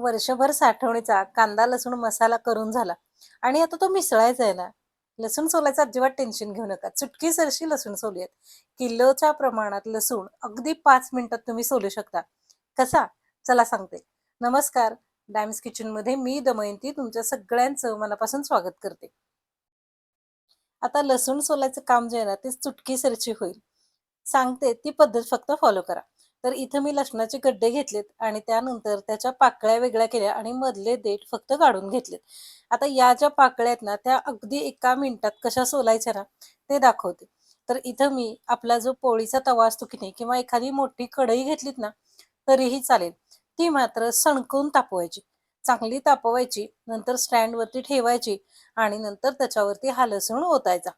वर्षभर साठवणीचा कांदा लसूण मसाला करून झाला. आणि आता तो मिसळायचा आहे ना. लसूण सोलायचं अजिबात टेन्शन घेऊ नका. चुटकी सरशी लसूण सोलूयात. किलोच्या प्रमाणात लसूण अगदी पाच मिनिटात तुम्ही सोलू शकता. कसा? चला सांगते. नमस्कार. डायम्स किचनमध्ये मी दमयंती तुमच्या सगळ्यांचं मनापासून स्वागत करते. आता लसूण सोलायचं काम जे आहे ना ते चुटकी सरची होईल. सांगते ती पद्धत फक्त फॉलो करा. तर इथं मी लसणाचे गड्डे घेतलेत आणि त्यानंतर त्याच्या पाकळ्या वेगळ्या केल्या आणि मधले देठ फक्त काढून घेतलेत. आता या ज्या पाकळ्या आहेत ना त्या अगदी एका मिनिटात कशा सोलायच्या ना ते दाखवते. तर इथं मी आपला जो पोळीचा तवा असतो की नाही किंवा एखादी मोठी कढई घेतलीत ना तरीही चालेल. ती मात्र सणकून तापवायची. चांगली तापवायची नंतर स्टँडवरती ठेवायची आणि नंतर त्याच्यावरती हा लसूण ओतायचा.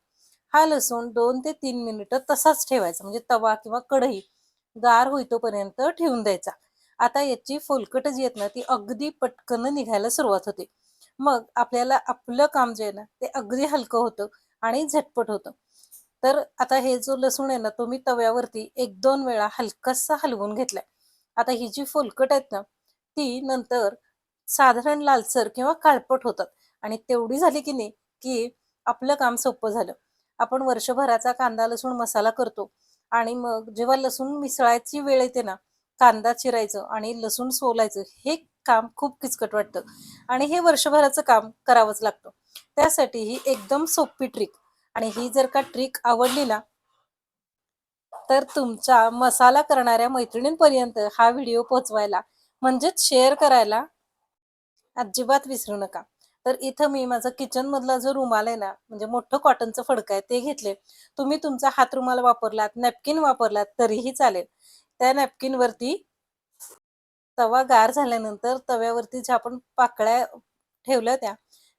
हा लसूण दोन ते तीन मिनिटं तसाच ठेवायचा म्हणजे तवा किंवा कढई गार होईतोपर्यंत ठेवून द्यायचा. आता याची फोलकट जी आहेत ना ती अगदी पटकन निघायला सुरुवात होते. मग आपल्याला आपलं काम जे आहे ना ते अगदी हलकं होतं आणि झटपट होतं. तर आता हे जो लसूण आहे ना तो मी तव्यावरती एक दोन वेळा हलकासा हलवून घेतलाय. आता ही जी फोलकट आहेत ना ती नंतर साधारण लालसर किंवा काळपट होतात. आणि तेवढी झाली की नाही की आपलं काम सोपं झालं. आपण वर्षभराचा कांदा लसूण मसाला करतो. आणि मग जेव्हा लसूण मिसळायची वेळ येते ना कांदा चिरायचं आणि लसूण सोलायचं हे काम खूप किचकट वाटतं. आणि हे वर्षभराचं काम करावंच लागतं. त्यासाठी ही एकदम सोपी ट्रिक आणि ही जर का ट्रिक आवडली ना तर तुमच्या मसाला करणाऱ्या मैत्रिणींपर्यंत हा व्हिडिओ पोहोचवायला म्हणजेच शेअर करायला अजिबात विसरू नका. तर इथं मी माझा किचन मधला जो रुमाल आहे ना म्हणजे मोठं कॉटनचं फडकं आहे ते घेतले. तुम्ही तुमचा हात रुमाल वापरलात नॅपकिन वापरलात तरीही चालेल. त्या नॅपकिन वरती तवा गार झाल्यानंतर तव्यावरती ज्या आपण पाकळ्या ठेवल्या त्या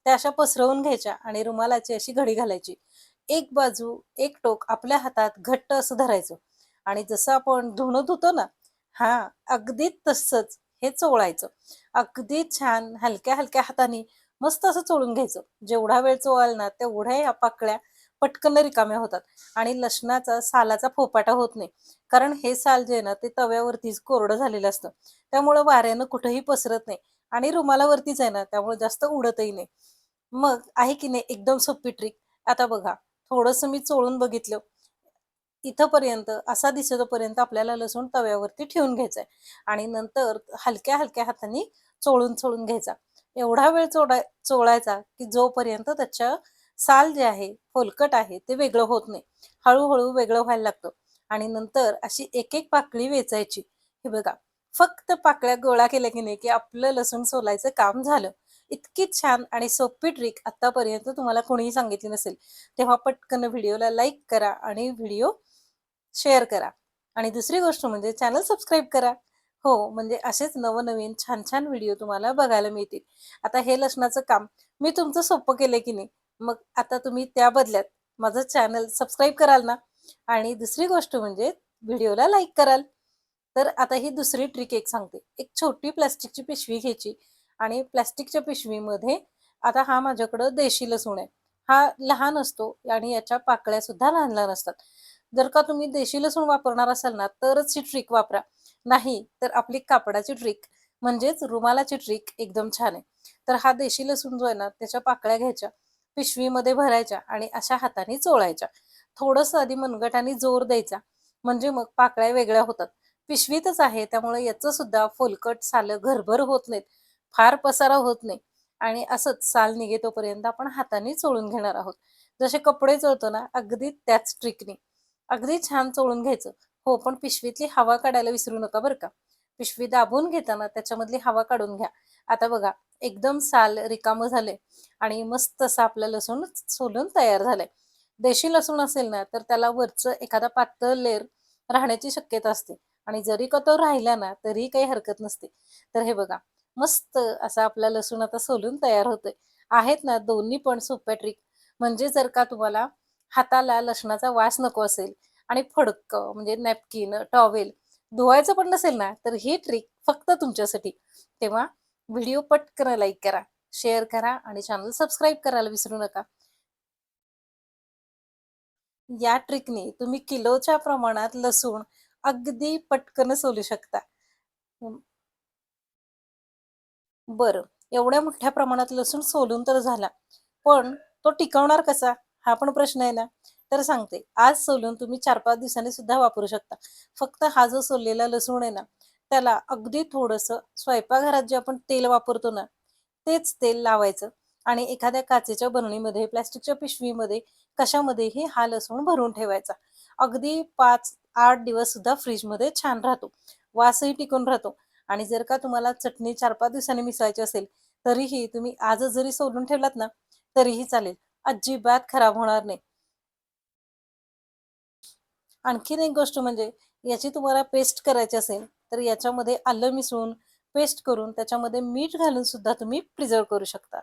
त्या अशा पसरवून घ्यायच्या आणि रुमालाची अशी घडी घालायची. एक बाजू एक टोक आपल्या हातात घट्ट असं धरायचं. आणि जसं आपण धुणं धुतो ना हा अगदी तसंच हे चोळायचं. अगदी छान हलक्या हलक्या हाताने मस्त असं चोळून घ्यायचं. जेवढा वेळ चोळाल ना तेवढ्या या पाकळ्या पटकन रिकाम्या होतात. आणि लसणाचा सालाचा फोपाटा होत नाही. कारण हे साल जे आहे ना ते तव्यावरतीच कोरडं झालेलं असतं. त्यामुळं वाऱ्यानं कुठंही पसरत नाही. आणि रुमालावरतीच आहे ना त्यामुळे जास्त उडतही नाही. मग आहे की नाही एकदम सोपी ट्रिक आता बघा थोडंसं मी चोळून बघितलं. इथंपर्यंत असा दिसतोपर्यंत आपल्याला लसूण तव्यावरती ठेवून घ्यायचा आहे आणि नंतर हलक्या हलक्या हाताने चोळून चोळून घ्यायचा. एवढा वेळ चोडा चोळायचा की जोपर्यंत त्याच्या साल जे आहे फोलकट आहे ते वेगळं होत नाही. हळूहळू वेगळं व्हायला लागतं. आणि नंतर अशी एक एक पाकळी वेचायची. हे बघा फक्त पाकळ्या गोळा केल्या की नाही की आपलं लसूण सोलायचं काम झालं. इतकी छान आणि सोपी ट्रिक आतापर्यंत तुम्हाला कोणीही सांगितली नसेल. तेव्हा पटकन व्हिडिओला लाईक करा आणि व्हिडिओ शेअर करा. आणि दुसरी गोष्ट म्हणजे चॅनल सबस्क्राईब करा. हो म्हणजे असेच नवनवीन छान छान व्हिडिओ तुम्हाला बघायला मिळतील. आता हे लसणाचं काम मी तुमचं सोपं केलंय की नाही? मग आता तुम्ही त्या बदल्यात माझं चॅनल सबस्क्राईब कराल ना? आणि दुसरी गोष्ट म्हणजे व्हिडिओला लाईक कराल. तर आता ही दुसरी ट्रिक एक सांगते. एक छोटी प्लॅस्टिकची पिशवी घ्यायची आणि प्लॅस्टिकच्या पिशवीमध्ये आता हा माझ्याकडं देशी लसूण आहे. हा लहान असतो आणि याच्या पाकळ्या सुद्धा लहान लहान असतात. जर का तुम्ही देशी लसूण वापरणार असाल ना तरच ही ट्रिक वापरा. नाही तर आपली कापडाची ट्रिक म्हणजेच रुमालाची ट्रिक एकदम छान आहे. तर हा देशी लसूण जो आहे ना त्याच्या पाकळ्या घ्यायच्या पिशवीमध्ये भरायच्या आणि अशा हाताने चोळायच्या. थोडस आधी मनगटाने जोर द्यायचा म्हणजे मग पाकळ्या वेगळ्या होतात. पिशवीतच आहे त्यामुळे याचं सुद्धा फोलकट साल घरभर होत नाहीत. फार पसारा होत नाही. आणि असंच साल निघेतोपर्यंत आपण हाताने चोळून घेणार आहोत. जसे कपडे चोळतो ना अगदी त्याच ट्रिकने अगदी छान चोळून घ्यायचं. हो पण पिशवीतली हवा काढायला विसरू नका बरं का. पिशवी दाबून घेताना त्याच्यामधली हवा काढून घ्या. आता बघा एकदम साल रिकामं झाले आणि मस्त असं आपलं लसूण सोलून तयार झालंय. देशी लसूण असेल ना तर त्याला वरचं एखादा पातळ लेअर राहण्याची शक्यता असते. आणि जरी का तो राहिला ना तरी काही हरकत नसते. तर हे बघा मस्त असा आपला लसूण आता सोलून तयार होतोय. आहेत ना दोन्ही पण सोप्या ट्रिक म्हणजे जर का तुम्हाला हाताला लसणाचा वास नको असेल आणि फडक म्हणजे नॅपकिन टॉवेल धुवायचं पण नसेल ना तर ही ट्रिक फक्त तुमच्यासाठी. तेव्हा व्हिडिओ पटकन लाईक करा शेअर करा आणि चॅनल सबस्क्राईब करायला विसरू नका. या ट्रिकने तुम्ही किलोच्या प्रमाणात लसूण अगदी पटकन सोलू शकता. बर एवढ्या मोठ्या प्रमाणात लसूण सोलून तर झाला पण तो टिकवणार कसा? हा पण प्रश्न आहे ना. तर सांगते आज सोलून तुम्ही चार पाच दिवसांनी सुद्धा वापरू शकता. फक्त हा जो सोललेला लसूण आहे ना त्याला अगदी थोडंसं स्वयंपाकघरात जे आपण तेल वापरतो ना तेच तेल लावायचं आणि एखाद्या काचेच्या बरणीमध्ये प्लॅस्टिकच्या पिशवीमध्ये कशामध्येही हा लसूण भरून ठेवायचा. अगदी पाच आठ दिवस सुद्धा फ्रीजमध्ये छान राहतो. वासही टिकून राहतो. आणि जर का तुम्हाला चटणी चार पाच दिवसांनी मिसळायची असेल तरीही तुम्ही आज जरी सोलून ठेवलात ना तरीही चालेल. अजिबात खराब होणार नाही. आणखीन एक गोष्ट म्हणजे याची तुम्हाला पेस्ट करायची असेल तर याच्यामध्ये आलं मिसळून पेस्ट करून त्याच्यामध्ये मीठ घालून सुद्धा तुम्ही प्रिझर्व करू शकता.